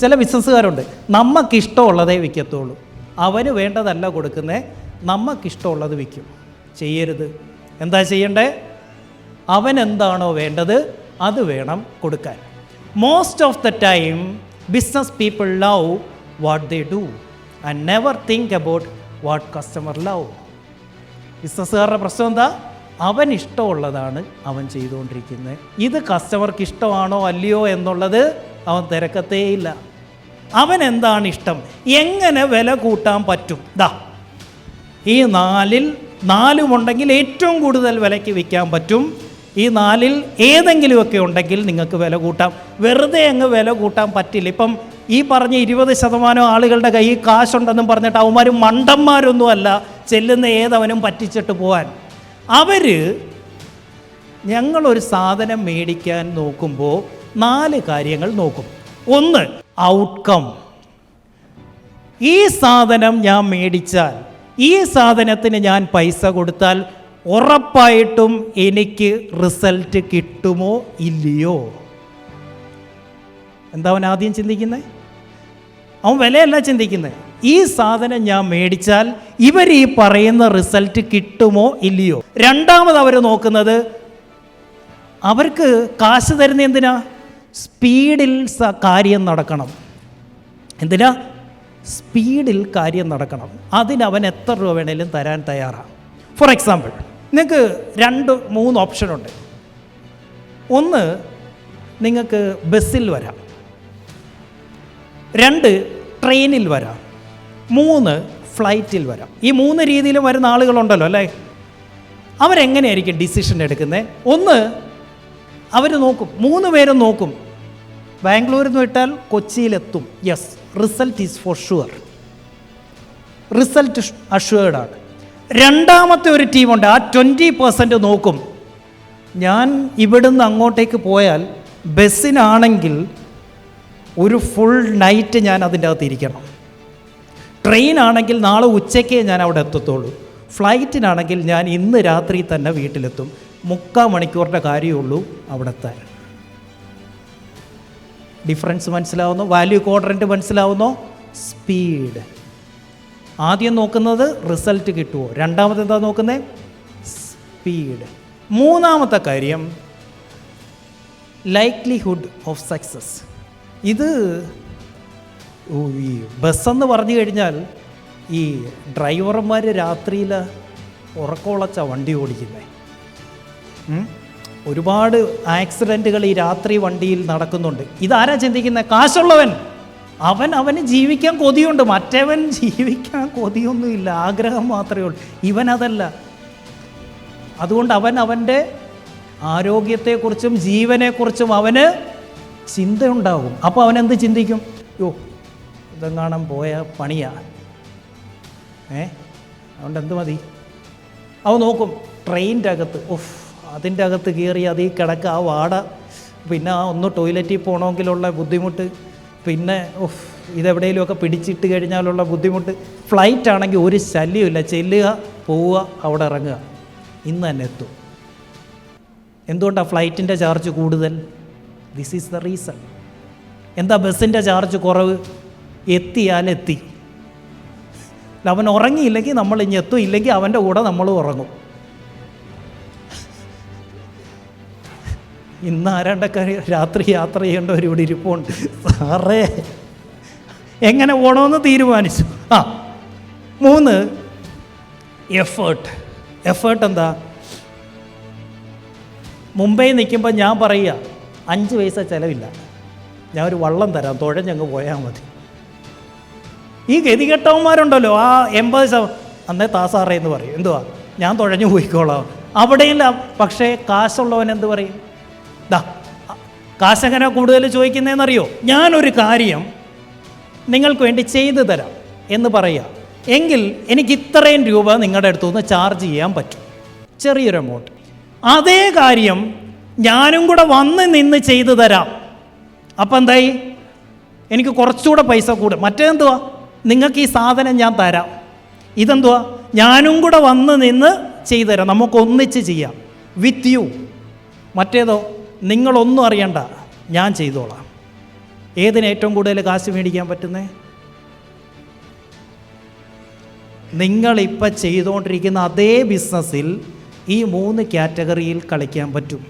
ചില ബിസിനസ്സുകാരുണ്ട് നമുക്കിഷ്ടമുള്ളതേ വിൽക്കത്തുള്ളൂ അവന് വേണ്ടതല്ല കൊടുക്കുന്നേ നമുക്കിഷ്ടമുള്ളത് വിൽക്കും. ചെയ്യരുത്. എന്താ ചെയ്യണ്ടേ? അവൻ എന്താണോ വേണ്ടത് അത് വേണം കൊടുക്കാൻ. Most of the time business people love what they do and never think about what customer love ബിസിനസ്സുകാരുടെ പ്രശ്നം എന്താ? അവൻ ഇഷ്ടമുള്ളതാണ് അവൻ ചെയ്തുകൊണ്ടിരിക്കുന്നത്. ഇത് കസ്റ്റമർക്ക് ഇഷ്ടമാണോ അല്ലയോ എന്നുള്ളത് അവൻ തിരക്കത്തേയില്ല അവൻ എന്താണ് ഇഷ്ടം എങ്ങനെ വില കൂട്ടാൻ പറ്റും? ദാ ഈ നാലിൽ നാലുമുണ്ടെങ്കിൽ ഏറ്റവും കൂടുതൽ വിലയ്ക്ക് വിൽക്കാൻ പറ്റും. ഈ നാലിൽ ഏതെങ്കിലുമൊക്കെ ഉണ്ടെങ്കിൽ നിങ്ങൾക്ക് വില കൂട്ടാം. വെറുതെ അങ്ങ് വില കൂട്ടാൻ പറ്റില്ല. ഇപ്പം ഈ പറഞ്ഞ ഇരുപത് ശതമാനം ആളുകളുടെ കയ്യിൽ കാശുണ്ടെന്നും പറഞ്ഞിട്ട് അവന്മാർ മണ്ടന്മാരൊന്നുമല്ല. ചെല്ലുന്ന ഏതവനും പറ്റിച്ചിട്ട് പോകാൻ അവർ ഞങ്ങളൊരു സാധനം മേടിക്കാൻ നോക്കുമ്പോൾ നാല് കാര്യങ്ങൾ നോക്കും. ഒന്ന് ഔട്ട്കം ഈ സാധനം ഞാൻ മേടിച്ചാൽ ഈ സാധനത്തിന് ഞാൻ പൈസ കൊടുത്താൽ ഉറപ്പായിട്ടും എനിക്ക് റിസൾട്ട് കിട്ടുമോ ഇല്ലയോ? എന്താ അവൻ ആദ്യം ചിന്തിക്കുന്നത് അവൻ വിലയല്ല ചിന്തിക്കുന്നത് ഈ സാധനം ഞാൻ മേടിച്ചാൽ ഇവർ ഈ പറയുന്ന റിസൾട്ട് കിട്ടുമോ ഇല്ലയോ? രണ്ടാമത് അവർ നോക്കുന്നത് അവർക്ക് കാശ് തരുന്ന എന്തിനാ? സ്പീഡിൽ കാര്യം നടക്കണം. എന്തിനാ? സ്പീഡിൽ കാര്യം നടക്കണം. അതിന് അവൻ എത്ര രൂപ വേണേലും തരാൻ തയ്യാറാണ് ഫോർ എക്സാമ്പിൾ നിങ്ങൾക്ക് രണ്ട് മൂന്ന് ഓപ്ഷനുണ്ട് ഒന്ന് നിങ്ങൾക്ക് ബസ്സിൽ വരാം. രണ്ട് ട്രെയിനിൽ വരാം. മൂന്ന് ഫ്ലൈറ്റിൽ വരാം. ഈ മൂന്ന് രീതിയിൽ വരുന്ന ആളുകളുണ്ടല്ലോ അല്ലേ? അവരെങ്ങനെയായിരിക്കും ഡിസിഷൻ എടുക്കുന്നത് ഒന്ന് അവർ നോക്കും. മൂന്ന് പേരും നോക്കും. ബാംഗ്ലൂരിൽ നിന്ന് വിട്ടാൽ കൊച്ചിയിലെത്തും. Yes result is for sure result അഷുവേർഡാണ് രണ്ടാമത്തെ ഒരു ടീമുണ്ട് ആ ട്വന്റി പെർസെന്റ് നോക്കും. ഞാൻ ഇവിടുന്ന് അങ്ങോട്ടേക്ക് പോയാൽ ബസ്സിനാണെങ്കിൽ ഒരു ഫുൾ നൈറ്റ് ഞാൻ അതിന്റെ അകത്ത് ഇരിക്കണം. ട്രെയിൻ ആണെങ്കിൽ നാളെ ഉച്ചയ്ക്കേ ഞാൻ അവിടെ എത്തത്തുള്ളൂ. ഫ്ലൈറ്റിനാണെങ്കിൽ ഞാൻ ഇന്ന് രാത്രി തന്നെ വീട്ടിലെത്തും. മുക്കാൽ മണിക്കൂറിന്റെ കാര്യമുള്ളൂ അവിടെ എത്താൻ. ഡിഫറൻസ് മനസ്സിലാവുന്നു? Value quadrant മനസ്സിലാവുന്നോ? സ്പീഡ് ആദ്യം നോക്കുന്നത് റിസൾട്ട് കിട്ടുമോ രണ്ടാമത് എന്താ നോക്കുന്നത് സ്പീഡ് മൂന്നാമത്തെ കാര്യം ലൈക്ലിഹുഡ് ഓഫ് സക്സസ് ഇത് ഈ ബസ്സെന്ന് പറഞ്ഞു കഴിഞ്ഞാൽ ഈ ഡ്രൈവർമാർ രാത്രിയിൽ ഉറക്കമുളച്ച വണ്ടി ഓടിക്കുന്നത്? ഒരുപാട് ആക്സിഡന്റുകൾ ഈ രാത്രി വണ്ടിയിൽ നടക്കുന്നുണ്ട്. ഇതാരാ ചിന്തിക്കുന്നത് കാശുള്ളവൻ. അവൻ അവന് ജീവിക്കാൻ കൊതിയുണ്ട്. മറ്റവൻ ജീവിക്കാൻ കൊതിയൊന്നുമില്ല. ആഗ്രഹം മാത്രമേ ഉള്ളൂ. ഇവൻ അതല്ല. അതുകൊണ്ട് അവൻ അവന്റെ ആരോഗ്യത്തെക്കുറിച്ചും ജീവനെക്കുറിച്ചും അവന് ചിന്തയുണ്ടാകും. അപ്പോൾ അവൻ എന്ത് ചിന്തിക്കും? യോ ഇതെങ്ങാണം പോയ പണിയാ? ഏ? അതുകൊണ്ട് എന്ത് മതി? അവൻ നോക്കും ട്രെയിനിന്റെ അകത്ത്. ഉഫ്. അതിന്റെ അകത്ത് കയറി അത് ഈ കിടക്ക ആ വാട പിന്നെ ആ ഒന്ന് ടോയ്ലറ്റിൽ പോകണമെങ്കിലുള്ള ബുദ്ധിമുട്ട് പിന്നെ ഉഫ് ഇതെവിടെയെങ്കിലുമൊക്കെ പിടിച്ചിട്ട് കഴിഞ്ഞാലുള്ള ബുദ്ധിമുട്ട്. ഫ്ലൈറ്റ് ആണെങ്കിൽ ഒരു ശല്യമില്ല ചെല്ലുക പോവുക അവിടെ ഇറങ്ങുക. ഇന്ന് തന്നെ എത്തും. എന്തുകൊണ്ടാണ് ഫ്ലൈറ്റിന്റെ ചാർജ് കൂടുതൽ? ദിസ് ഈസ് ദ റീസൺ എന്താ ബസ്സിന്റെ ചാർജ് കുറവ്? എത്തിയാൽ എത്തി. അവൻ ഉറങ്ങിയില്ലെങ്കിൽ നമ്മൾ ഇനി എത്തും. ഇല്ലെങ്കിൽ അവന്റെ കൂടെ നമ്മൾ ഉറങ്ങും. ഇന്ന് ആരാണ്ടൊക്കെ രാത്രി യാത്ര ചെയ്യേണ്ടവർ ഇവിടെ ഇരിപ്പുണ്ട്? സാറേ എങ്ങനെ പോകണമെന്ന് തീരുമാനിച്ചു. ആ മൂന്ന് എഫേർട്ട് എഫേർട്ട് എന്താ? മുംബൈ നിൽക്കുമ്പോൾ ഞാൻ പറയുക അഞ്ച് പൈസ ചിലവില്ല. ഞാൻ ഒരു വള്ളം തരാം തുഴഞ്ഞങ്ങ് പോയാൽ മതി. ഈ ഗതികെട്ടവന്മാരുണ്ടല്ലോ ആ എൺപത് ശത അന്നേ താസാറേ എന്ന് പറയും. എന്തുവാ? ഞാൻ തുഴഞ്ഞു പോയിക്കോളാം. അവിടെയില്ല പക്ഷേ കാശുള്ളവൻ എന്ത് പറയും? ദാ കാശകന കൂടുതൽ ചോദിക്കുന്നതെന്നറിയോ? ഞാനൊരു കാര്യം നിങ്ങൾക്ക് വേണ്ടി ചെയ്തു തരാം എന്ന് പറയുക. എങ്കിൽ എനിക്ക് ഇത്രയും രൂപ നിങ്ങളുടെ അടുത്തു നിന്ന് ചാർജ് ചെയ്യാൻ പറ്റും. ചെറിയൊരു എമൗണ്ട് അതേ കാര്യം ഞാനും കൂടെ വന്ന് നിന്ന് ചെയ്തു തരാം. അപ്പം എന്തായി? എനിക്ക് കുറച്ചുകൂടെ പൈസ കൂടും. മറ്റേതെന്തുവാ? നിങ്ങൾക്ക് ഈ സാധനം ഞാൻ തരാം. ഇതെന്തുവാ? ഞാനും കൂടെ വന്ന് നിന്ന് ചെയ്തു തരാം. നമുക്ക് ഒന്നിച്ച് ചെയ്യാം. വിത്ത് യു മറ്റേതോ? നിങ്ങളൊന്നും അറിയണ്ട. ഞാൻ ചെയ്തോളാം. ഏതിന് ഏറ്റവും കൂടുതൽ കാശ് മേടിക്കാൻ പറ്റുന്നേ? നിങ്ങളിപ്പോൾ ചെയ്തുകൊണ്ടിരിക്കുന്ന അതേ ബിസിനസ്സിൽ ഈ മൂന്ന് കാറ്റഗറിയിൽ കളിക്കാൻ പറ്റും.